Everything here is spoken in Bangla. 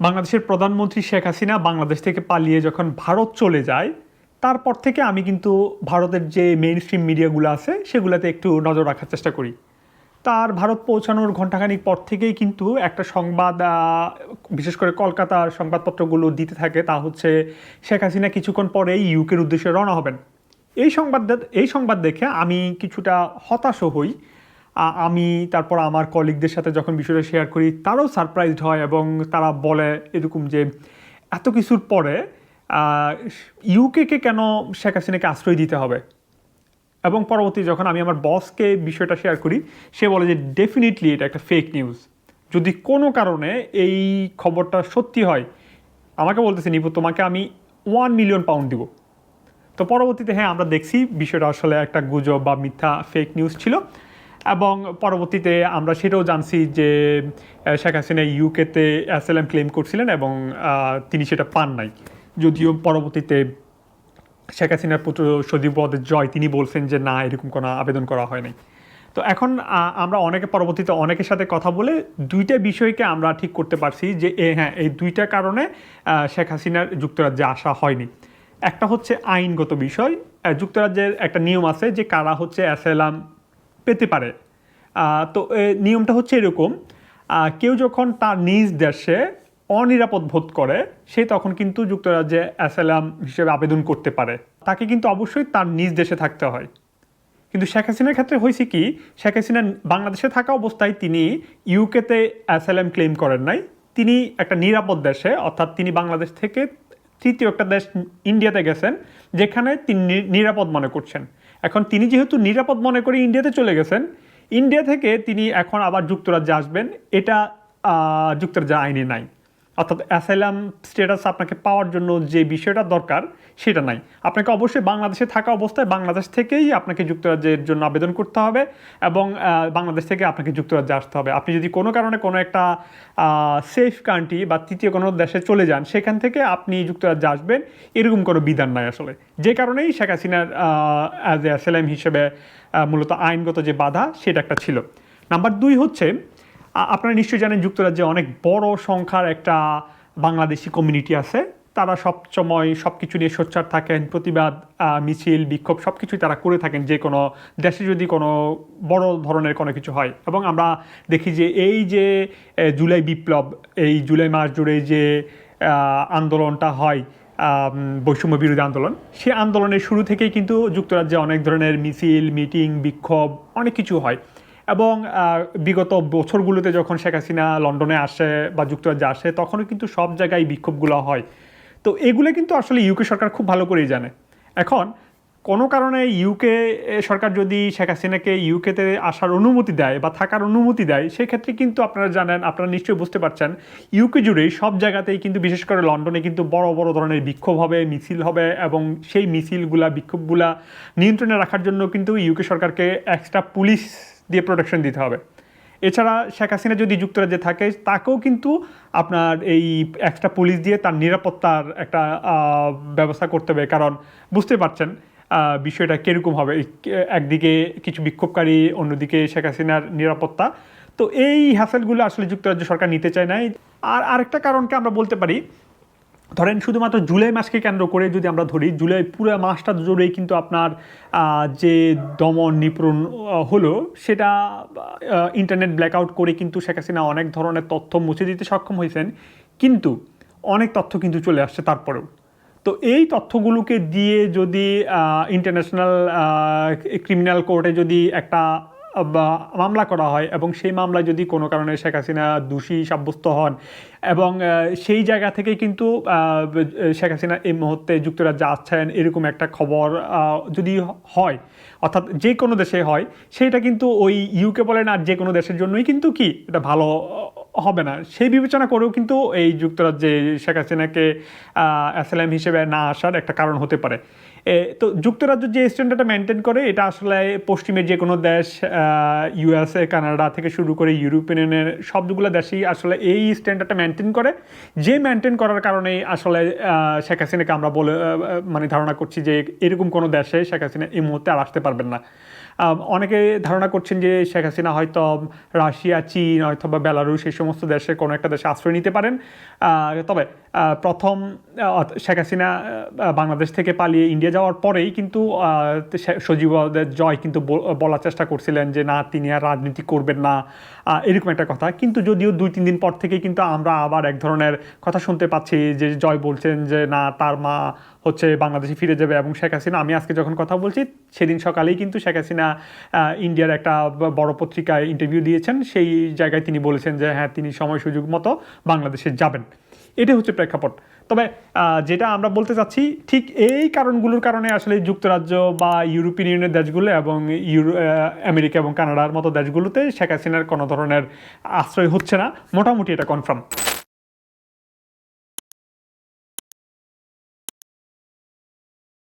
বাংলাদেশের প্রধানমন্ত্রী শেখ হাসিনা বাংলাদেশ থেকে পালিয়ে যখন ভারত চলে যায়, তারপর থেকে আমি কিন্তু ভারতের যে মেইন স্ট্রিম মিডিয়াগুলো আছে, সেগুলোতে একটু নজর রাখার চেষ্টা করি। তার ভারত পৌঁছানোর ঘণ্টাখানিক পর থেকেই কিন্তু একটা সংবাদ বিশেষ করে কলকাতার সংবাদপত্রগুলো দিতে থাকে, তা হচ্ছে শেখ হাসিনা কিছুক্ষণ পরেই ইউকের উদ্দেশ্যে রওনা হবেন। এই সংবাদ এই সংবাদ দেখে আমি কিছুটা হতাশও হই। আমি, তারপর আমার কলিগদের সাথে যখন বিষয়টা শেয়ার করি, তারাও সারপ্রাইজড হয় এবং তারা বলে এরকম যে, এত কিছুর পরে ইউকেকে কেন শেখ হাসিনাকে আশ্রয় দিতে হবে? এবং পরবর্তী যখন আমি আমার বসকে বিষয়টা শেয়ার করি, সে বলে যে ডেফিনেটলি এটা একটা ফেক নিউজ যদি কোনো কারণে এই খবরটা সত্যি হয়, আমাকে বলতেছে, নিপু, তোমাকে আমি ওয়ান মিলিয়ন পাউন্ড দিব। তো পরবর্তীতে হ্যাঁ আমরা দেখছি বিষয়টা আসলে একটা গুজব বা মিথ্যা ফেক নিউজ ছিল। এবং পরবর্তীতে আমরা সেটাও জানছি যে শেখ হাসিনা ইউকেতে অ্যাসেলাম ক্লেম করছিলেন এবং তিনি সেটা পান নাই। যদিও পরবর্তীতে শেখ হাসিনার পুত্র সজীবদ জয় তিনি বলছেন যে, না, এরকম কোনো আবেদন করা হয়নি। তো এখন আমরা অনেকে পরবর্তীতে অনেকের সাথে কথা বলে দুইটা বিষয়কে আমরা ঠিক করতে পারছি যে, এ হ্যাঁ এই দুইটা কারণে শেখ হাসিনার যুক্তরাজ্যে আসা হয়নি। একটা হচ্ছে আইনগত বিষয় যুক্তরাজ্যের একটা নিয়ম আছে যে, কারা হচ্ছে অ্যাসেলাম পেতে পারে। তো নিয়মটা হচ্ছে এরকম কেউ যখন তার নিজ দেশে অনিরাপদ বোধ করে, সে তখন কিন্তু যুক্তরাজ্যে অ্যাসালাম হিসেবে আবেদন করতে পারে। তাকে কিন্তু অবশ্যই তার নিজ দেশে থাকতে হয়। কিন্তু শেখ হাসিনার ক্ষেত্রে হয়েছে কি, শেখ হাসিনা বাংলাদেশে থাকা অবস্থায় তিনি ইউকেতে অ্যাসালাম ক্লেম করেন নাই। তিনি একটা নিরাপদ দেশে, অর্থাৎ তিনি বাংলাদেশ থেকে তৃতীয় একটা দেশ ইন্ডিয়াতে গেছেন, যেখানে তিনি নিরাপদ মনে করছেন। এখন তিনি যেহেতু নিরাপদ মনে করে ইন্ডিয়াতে চলে গেছেন ইন্ডিয়া থেকে তিনি এখন আবার যুক্তরাজ্যে আসবেন। এটা যুক্তরাজ্য যুক্তরাজ্যের আইনে নাই। অর্থাৎ অ্যাসাইলাম স্ট্যাটাস আপনাকে পাওয়ার জন্য যে বিষয়টা দরকার, সেটা নাই। আপনাকে অবশ্যই বাংলাদেশে থাকা অবস্থায় বাংলাদেশ থেকেই আপনাকে যুক্তরাজ্যের জন্য আবেদন করতে হবে এবং বাংলাদেশ থেকে আপনাকে যুক্তরাজ্যে আসতে হবে। আপনি যদি কোনো কারণে কোনো একটা সেফ কান্ট্রি বা তৃতীয় কোনো দেশে চলে যান, সেখান থেকে আপনি যুক্তরাজ্যে আসবেন, এরকম কোনো বিধান নাই আসলে। যে কারণেই শেখ হাসিনার অ্যাজ এ অ্যাসাইলাম হিসেবে মূলত আইনগত যে বাধা, সেটা একটা ছিল। নাম্বার দুই হচ্ছে আপনারা নিশ্চয়ই জানেন যুক্তরাজ্যে অনেক বড় সংখ্যার একটা বাংলাদেশি কমিউনিটি আছে। তারা সবসময় সব কিছু নিয়ে সোচ্চার থাকেন, প্রতিবাদ মিছিল, বিক্ষোভ সব কিছুই তারা করে থাকেন যে কোনো দেশে যদি কোনো বড় ধরনের কোনো কিছু হয়। এবং আমরা দেখি যে এই যে জুলাই বিপ্লব, এই জুলাই মাস জুড়ে যে আন্দোলনটা হয় বৈষম্য বিরোধী আন্দোলন, সে আন্দোলনের শুরু থেকেই কিন্তু যুক্তরাজ্যে অনেক ধরনের মিছিল, মিটিং, বিক্ষোভ অনেক কিছু হয়। এবং বিগত বছরগুলোতে যখন শেখ হাসিনা লন্ডনে আসে বা যুক্তরাজ্যে আসে, তখনও কিন্তু সব জায়গায় বিক্ষোভগুলো হয়। তো এগুলো কিন্তু আসলে ইউকে সরকার খুব ভালো করেই জানে। এখন, কোনো কারণে ইউকে সরকার যদি শেখ হাসিনাকে ইউকেতে আসার অনুমতি দেয় বা থাকার অনুমতি দেয়, সেক্ষেত্রে কিন্তু আপনারা জানেন, আপনারা নিশ্চয়ই বুঝতে পারছেন ইউকে জুড়েই সব জায়গাতেই কিন্তু বিশেষ করে লন্ডনে কিন্তু বড় বড় ধরনের বিক্ষোভ হবে, মিছিল হবে এবং সেই মিছিলগুলা, বিক্ষোভগুলা নিয়ন্ত্রণে রাখার জন্য কিন্তু ইউকে সরকারকে এক্সট্রা পুলিশ দিয়ে প্রোটেকশন দিতে হবে। এছাড়া শেখ হাসিনা যদি যুক্তরাজ্যে থাকে, তাকেও কিন্তু আপনার এই এক্সট্রা পুলিশ দিয়ে তার নিরাপত্তার একটা ব্যবস্থা করতে হবে। কারণ বুঝতে পারছেন বিষয়টা কীরকম হবে। একদিকে কিছু বিক্ষোভকারী, অন্যদিকে শেখ হাসিনার নিরাপত্তা। তো এই হ্যাসেলগুলো আসলে যুক্তরাজ্য সরকার নিতে চায় না আর আরেকটা কারণকে আমরা বলতে পারি ধরেন শুধুমাত্র জুলাই মাসকে কেন্দ্র করে যদি আমরা ধরি, জুলাই পুরো মাসটা জুড়েই কিন্তু আপনার যে দমন নিপূরণ হলো, সেটা ইন্টারনেট ব্ল্যাকআউট করে কিন্তু শেখ হাসিনা অনেক ধরনের তথ্য মুছে দিতে সক্ষম হয়েছেন। কিন্তু অনেক তথ্য কিন্তু চলে আসছে তারপরেও। তো এই তথ্যগুলোকে দিয়ে যদি ইন্টারন্যাশনাল ক্রিমিনাল কোর্টে যদি একটা মামলা করা হয় এবং সেই মামলায় যদি কোনো কারণে শেখ হাসিনা দোষী, সাব্যস্ত হন এবং সেই জায়গা থেকে কিন্তু শেখ হাসিনা এই মুহূর্তে যুক্তরাজ্যে আসছেন এরকম একটা খবর যদি হয়, অর্থাৎ যে কোনো দেশে হয়, সেটা কিন্তু ওই ইউকে বলেন আর যে কোনো দেশের জন্যই কিন্তু কি, এটা ভালো হবে না। সেই বিবেচনা করেও কিন্তু এই যুক্তরাজ্যে শেখ হাসিনাকে অ্যাসেলাম হিসেবে না আসার একটা কারণ হতে পারে। তো যুক্তরাজ্য যে স্ট্যান্ডার্ডটা মেনটেন করে, এটা আসলে পশ্চিমের যে কোনো দেশ ইউএসএ কানাডা থেকে শুরু করে ইউরোপিয়ান ইউনিয়নের সবগুলো দেশেই আসলে এই স্ট্যান্ডার্ডটা মেনটেন করে। যে মেনটেন করার কারণে আসলে শেখ হাসিনাকে আমরা বলে মানে ধারণা করছি যে এরকম কোনো দেশে শেখ হাসিনা এই মুহূর্তে আর আসতে পারবেন না। অনেকে ধারণা করছেন যে শেখ হাসিনা হয়তো রাশিয়া, চীন অথবা বেলারুশ, এই সমস্ত দেশে কোনো একটা দেশে আশ্রয় নিতে পারেন। তবে প্রথম শেখ হাসিনা বাংলাদেশ থেকে পালিয়ে ইন্ডিয়া যাওয়ার পরেই কিন্তু আহ, সে- সজীবদের জয় কিন্তু বলার চেষ্টা করছিলেন যে না তিনি আর রাজনীতি করবেন না। এরকম একটা কথা। কিন্তু যদিও দুই তিন দিন পর থেকে কিন্তু আমরা আবার এক ধরনের কথা শুনতে পাচ্ছি যে জয় বলছেন যে না তার মা হচ্ছে বাংলাদেশে ফিরে যাবে। এবং শেখ হাসিনা আমি আজকে যখন কথা বলছি সেদিন সকালেই কিন্তু শেখ হাসিনা ইন্ডিয়ার একটা বড় পত্রিকায় ইন্টারভিউ দিয়েছেন। সেই জায়গায় তিনি বলেছেন যে হ্যাঁ তিনি সময় সুযোগ মতো বাংলাদেশে যাবেন। এটা হচ্ছে প্রেক্ষাপট। তবে যেটা আমরা বলতে চাচ্ছি, ঠিক এই কারণগুলোর কারণে আসলে যুক্তরাজ্য বা ইউরোপিয়ান ইউনিয়নের দেশগুলো এবং ইউরো আমেরিকা এবং কানাডার মতো দেশগুলোতে শেখ হাসিনার কোনো ধরনের আশ্রয় হচ্ছে না। মোটামুটি এটা কনফার্ম।